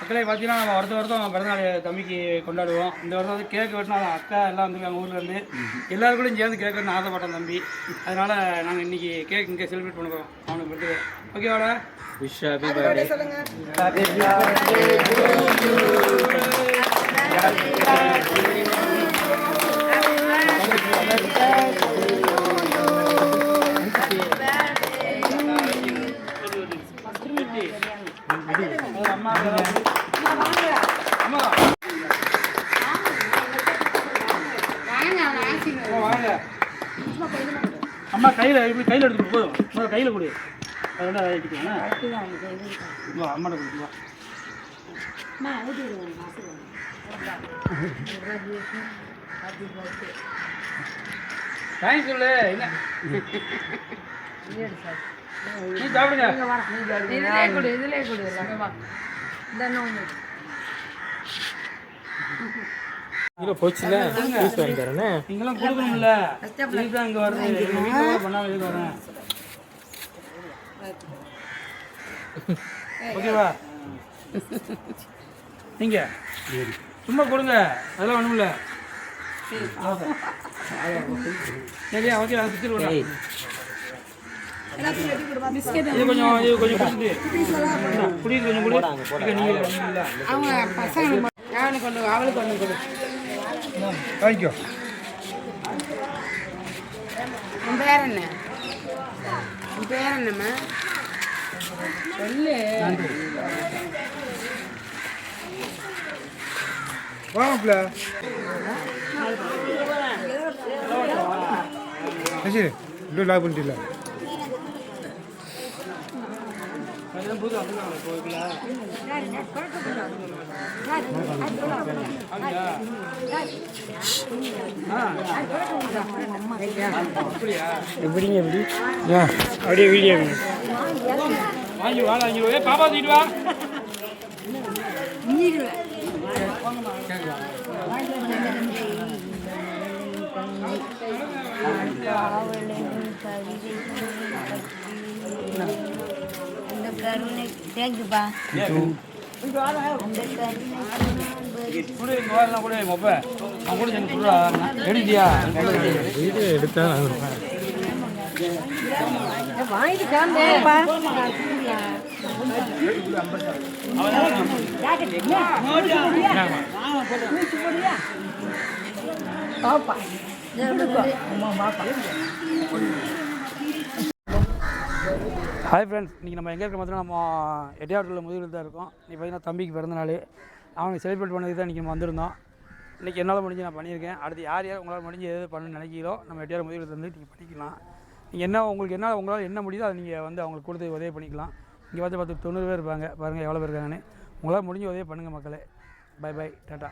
மக்களே பார்த்தீங்கன்னா நம்ம வருஷம் வருஷம் பிறந்தநாள் தம்பிக்கு கொண்டாடுவோம். இந்த வருஷம் வந்து கேக் வெட்டினா அக்கா எல்லாம் வந்துருக்காங்க ஊர்லேருந்து எல்லாரும் கூட சேர்ந்து கேக் வெட்டணும் ஆசைப்பட்டேன் தம்பி. அதனால் நாங்கள் இன்றைக்கி கேக் இங்கே செலிப்ரேட் பண்ண போகிறோம் அவனுக்கு பர்த்டே ஓகேவாடா விஷ் ஹாப்பி பர்த்டே அம்மா. அம்மா கையில் இப்படி கையில் எடுத்துட்டு போதும் முதல்ல கையில் கொடு. அதோட எடுத்துக்கலாம் அம்மாட்ட கொடுத்து வா. தேங்க்ஸ் சொல்லு என்ன? நீ சாப்பிடுங்க. இதுலயே கொடு இதுலயே கொடு எல்லாமே வா இந்த ஒன்று கிலோ போச்சுல. பீஸ் வாங்கி தரேனே நீங்களாம் கொடுக்கணும்ல இதுதான் இங்கே வருது எங்கள் வீட்டில் பண்ணாமல் இதுக்கு வரேன் ஓகேவா நீங்க சும்மா கொடுங்க. அதெல்லாம் ஒன்றும் இல்லை. சரியா ஓகே அதை இது கொஞ்சம் கொஞ்சம் குடிச்சிட்டு. குடி கொஞ்சம் குடி. இங்க அவனுக்கு கொண்டு வா, அவளுக்கு கொண்டு கொடு. வாங்கிக்கோ உன் பேர் என்ன? உன் பேர் என்னம்மா? சொல்லு. வாங்கப்ல சரி இப்படியே லாக் பண்ணிட்டில்ல எப்படிங்க எப்படி அப்படியே வீடியோ வாங்கி வா வாங்கி வா. பாப்பா தூக்கிட்டு வா. கருணை தேங்க்யூப்பா அந்த கருணை குடு இங்க வா எல்லாம் குடு மொப்ப அவன் கூட சேர்ந்து குடுறா எடுத்தியா வீடியோ எடுத்தா நான் கொடுப்பேன் வாங்கிட்டு கிளம்பு. பாப்பா ஹாய் ஃப்ரெண்ட்ஸ் இன்றைக்கி நம்ம எங்கே இருக்க பார்த்தீங்கன்னா நம்ம எட்டியாவட்டில் முதுகில் தான் இருக்கோம். இன்றைக்கி பார்த்தீங்கன்னா தம்பிக்கு பிறந்தநாள் நாள். செலிப்ரேட் பண்ணதுக்கு தான் இன்றைக்கி நம்ம வந்திருந்தோம். இன்றைக்கி என்னால் முடிஞ்சு நான் பண்ணியிருக்கேன். அடுத்து யார் யார் உங்களால் முடிஞ்சு எது பண்ணணும்னு நினைக்கிறோ நம்ம எட்டியார் முதுகில் வந்து நீங்கள் பண்ணிக்கலாம். நீங்கள் என்ன உங்களுக்கு என்ன உங்களால் என்ன முடியுதோ அதை நீங்கள் வந்து அவங்களுக்கு கொடுத்து உதவி பண்ணிக்கலாம். இங்கே பார்த்து பார்த்து தொண்ணூறு பேர் இருப்பாங்க. பாருங்கள் எவ்வளோ பேர் இருக்காங்கன்னு. உங்களால் முடிஞ்சு உதவி பண்ணுங்கள் மக்களே. By by tata